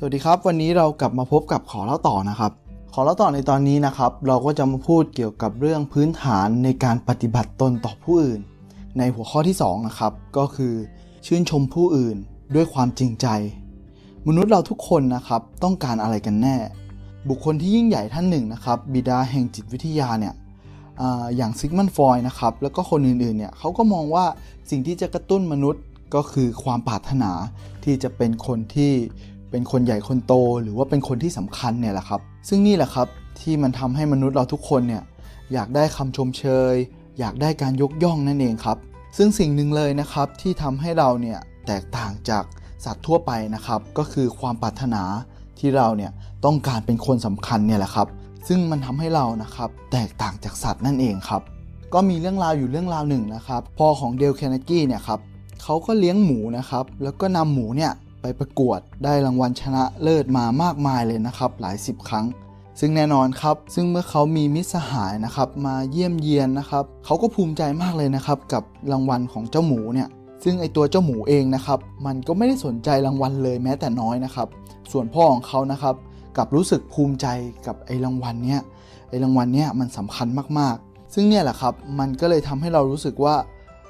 สวัสดีครับ วันนี้เรากลับมาพบกับขอเล่าต่อนะครับ ขอเล่าต่อในตอนนี้นะครับ เราก็จะมาพูดเกี่ยวกับเรื่องพื้นฐานในการปฏิบัติตนต่อผู้อื่น ในหัวข้อที่2นะครับก็คือ ชื่นชมผู้อื่นด้วยความจริงใจ มนุษย์เราทุกคนนะครับต้องการอะไรกันแน่ บุคคลที่ยิ่งใหญ่ท่านหนึ่งนะครับบิดาแห่งจิตวิทยาเนี่ยอย่างซิกมันฟรอยนะครับแล้วก็คนอื่นๆเนี่ยเขาก็มองว่าสิ่งที่จะกระตุ้นมนุษย์ก็คือความปรารถนาที่จะเป็นคนที่ เป็นคนใหญ่คนโต หรือว่าเป็นคนที่สำคัญเนี่ยแหละครับ ซึ่งนี่แหละครับที่มันทำให้มนุษย์เราทุกคนเนี่ยอยากได้คำชมเชย อยากได้การยกย่องนั่นเองครับ ซึ่งสิ่งหนึ่งเลยนะครับที่ทำให้เราเนี่ยแตกต่างจากสัตว์ทั่วไปนะครับ ก็คือความปรารถนาที่เราเนี่ยต้องการเป็นคนสำคัญเนี่ยแหละครับ ซึ่งมันทำให้เรานะครับแตกต่างจากสัตว์นั่นเองครับ ก็มีเรื่องราวอยู่เรื่องราวหนึ่งนะครับพ่อของเดลแคนากี้เนี่ยครับเขาก็เลี้ยงหมูนะครับ แล้วก็นำหมูเนี่ย ไปประกวดได้รางวัลชนะเลิศมามากมายเลยนะครับ หลายสิบครั้ง ซึ่งแน่นอนครับ ซึ่งเมื่อเขามีมิตรสหายนะครับมาเยี่ยมเยียนนะครับเขาก็ภูมิใจมากเลยนะครับกับรางวัลของเจ้าหมูเนี่ยซึ่งไอตัวเจ้าหมูเองนะครับมันก็ไม่ได้สนใจรางวัลเลยแม้แต่น้อยนะครับส่วนพ่อของเขานะครับกับรู้สึกภูมิใจกับไอรางวัลเนี้ยไอรางวัลเนี้ยมันสำคัญมากๆ ซึ่งเนี่ยแหละครับมันก็เลยทำให้เรารู้สึกว่า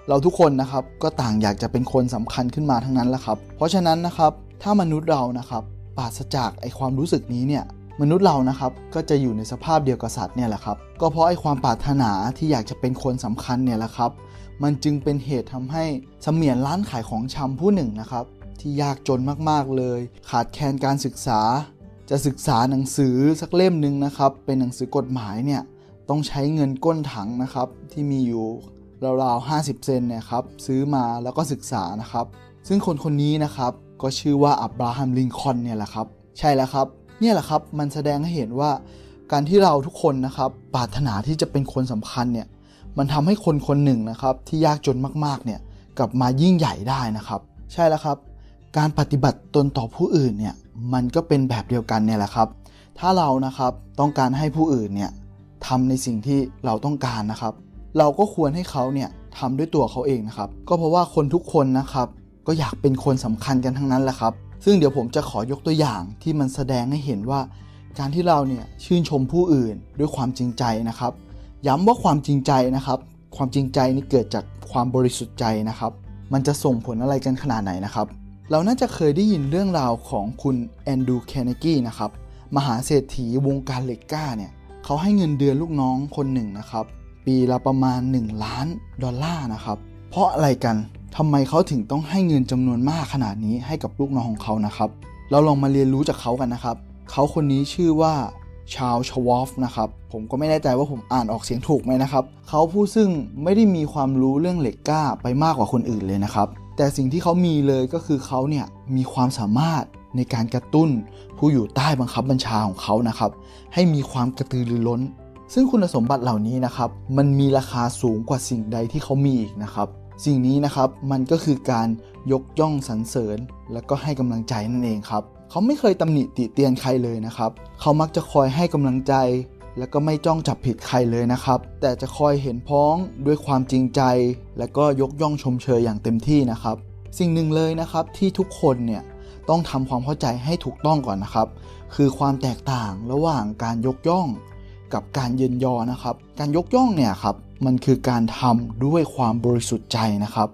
เราทุกคนนะครับก็ต่างอยากจะเป็นคนสำคัญขึ้นมาทั้งนั้นแหละครับ เพราะฉะนั้นนะครับถ้ามนุษย์เรานะครับปราศจากไอความรู้สึกนี้เนี่ยมนุษย์เรานะครับก็จะอยู่ในสภาพเดียวกับสัตว์เนี่ยแหละครับ ก็เพราะไอความปรารถนาที่อยากจะเป็นคนสำคัญเนี่ยแหละครับ มันจึงเป็นเหตุทำให้เสมียนร้านขายของชำผู้หนึ่งนะครับ ที่ยากจนมากๆเลย ขาดแคลนการศึกษา จะศึกษาหนังสือสักเล่มหนึ่งนะครับ เป็นหนังสือกฎหมายเนี่ยต้องใช้เงินก้นถังนะครับที่มีอยู่ ราวๆ50 เซนเนี่ยครับซื้อมาแล้วก็ศึกษานะครับ ซึ่งคนคนนี้นะครับก็ชื่อว่าอับราฮัมลิงคอนเนี่ยแหละครับ ใช่แล้วครับ เนี่ยแหละครับมันแสดงให้เห็นว่าการที่เราทุกคนนะครับปรารถนาที่จะเป็นคนสำคัญเนี่ยมันทำให้คนคนหนึ่งนะครับที่ยากจนมากๆเนี่ยกลับมายิ่งใหญ่ได้นะครับ ใช่แล้วครับ การปฏิบัติตนต่อผู้อื่นเนี่ยมันก็เป็นแบบเดียวกันเนี่ยแหละครับ ถ้าเรานะครับต้องการให้ผู้อื่นเนี่ยทำในสิ่งที่เราต้องการนะครับ เราก็ควรให้เขาเนี่ยทำด้วยตัวเขาเองนะครับ ก็เพราะว่าคนทุกคนนะครับ ก็อยากเป็นคนสำคัญกันทั้งนั้นแหละครับ ซึ่งเดี๋ยวผมจะขอยกตัวอย่างที่มันแสดงให้เห็นว่า การที่เราเนี่ยชื่นชมผู้อื่นด้วยความจริงใจนะครับ ย้ำว่าความจริงใจนะครับ ความจริงใจนี่เกิดจากความบริสุทธิ์ใจนะครับ มันจะส่งผลอะไรกันขนาดไหนนะครับ เราน่าจะเคยได้ยินเรื่องราวของคุณแอนดูแคเนกี้นะครับมหาเศรษฐีวงการเหล็กกล้าเนี่ยเขาให้เงินเดือนลูกน้องคนหนึ่งนะครับ ปีละประมาณ 1 ล้านดอลลาร์นะครับ เพราะอะไรกันทำไมเขาถึงต้องให้เงินจำนวนมากขนาดนี้ให้กับลูกน้องของเขานะครับ เราลองมาเรียนรู้จากเขากันนะครับ เขาคนนี้ชื่อว่าชาวชวอฟนะครับ ผมก็ไม่แน่ใจว่าผมอ่านออกเสียงถูกไหมนะครับ เขาผู้ซึ่งไม่ได้มีความรู้เรื่องเหล็กกล้าไปมากกว่าคนอื่นเลยนะครับ แต่สิ่งที่เขามีเลยก็คือเขาเนี่ยมีความสามารถในการกระตุ้นผู้อยู่ใต้บังคับบัญชาของเขานะครับ ให้มีความกระตือรือร้น ซึ่งคุณสมบัติเหล่านี้นะครับมันมีราคาสูงกว่าสิ่งใดที่เขามีอีกนะครับสิ่งนี้นะครับมันก็คือการยกย่องสรรเสริญ และก็ให้กำลังใจนั่นเองครับเขาไม่เคยตำหนิติเตียนใครเลยนะครับเขามักจะคอยให้กำลังใจ และก็ไม่จ้องจับผิดใครเลยนะครับแต่จะคอยเห็นพ้องด้วยความจริงใจ และก็ยกย่องชมเชยอย่างเต็มที่นะครับ สิ่งหนึ่งเลยนะครับที่ทุกคนเนี่ยต้องทำความเข้าใจให้ถูกต้องก่อนนะครับ คือความแตกต่างระหว่างการยกย่อง กับการเยินยอนะครับ การยกย่องเนี่ยครับมันคือการทำด้วยความบริสุทธิ์ใจนะครับ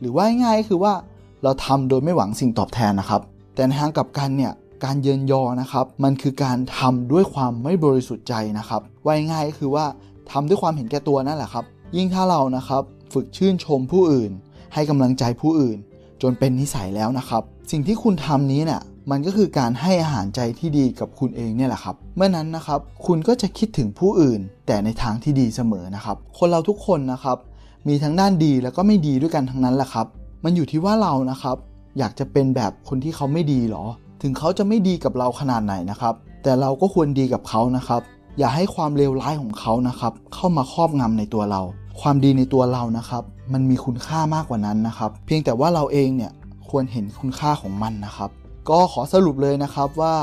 หรือว่าง่ายๆคือว่าเราทำโดยไม่หวังสิ่งตอบแทนนะครับ แต่ในทางกลับกันเนี่ยการเยินยอนะครับ มันคือการทำด้วยความไม่บริสุทธิ์ใจนะครับว่าง่ายๆคือว่าทำด้วยความเห็นแก่ตัวนั่นแหละครับ ยิ่งถ้าเรานะครับฝึกชื่นชมผู้อื่น ให้กำลังใจผู้อื่น จนเป็นนิสัยแล้วนะครับ สิ่งที่คุณทำนี้เนี่ย มันก็คือการให้อาหารใจที่ดีกับคุณเองเนี่ยแหละครับ เมื่อนั้นนะครับคุณก็จะคิดถึงผู้อื่น แต่ในทางที่ดีเสมอนะครับ คนเราทุกคนนะครับ มีทั้งด้านดีแล้วก็ไม่ดีด้วยกันทั้งนั้นแหละครับ มันอยู่ที่ว่าเรานะครับ อยากจะเป็นแบบคนที่เขาไม่ดีหรอ ถึงเขาจะไม่ดีกับเราขนาดไหนนะครับ แต่เราก็ควรดีกับเขานะครับ อย่าให้ความเลวร้ายของเขานะครับ เข้ามาครอบงำในตัวเรา ความดีในตัวเรานะครับ มันมีคุณค่ามากกว่านั้นนะครับ เพียงแต่ว่าเราเองเนี่ยควรเห็นคุณค่าของมันนะครับ ก็ขอสรุปเลยนะครับว่า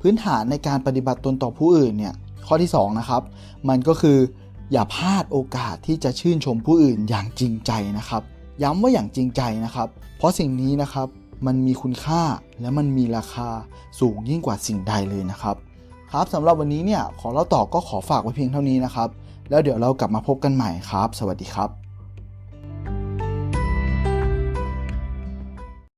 พื้นฐานในการปฏิบัติตนต่อผู้อื่นเนี่ยข้อที่2นะครับมันก็คืออย่าพลาดโอกาสที่จะชื่นชมผู้อื่นอย่างจริงใจนะครับ ย้ำว่าอย่างจริงใจนะครับ เพราะสิ่งนี้นะครับมันมีคุณค่าและมันมีราคาสูงยิ่งกว่าสิ่งใดเลยนะครับ ครับสำหรับวันนี้เนี่ยขอเล่าต่อก็ขอฝากไว้เพียงเท่านี้นะครับ แล้วเดี๋ยวเรากลับมาพบกันใหม่ครับ สวัสดีครับ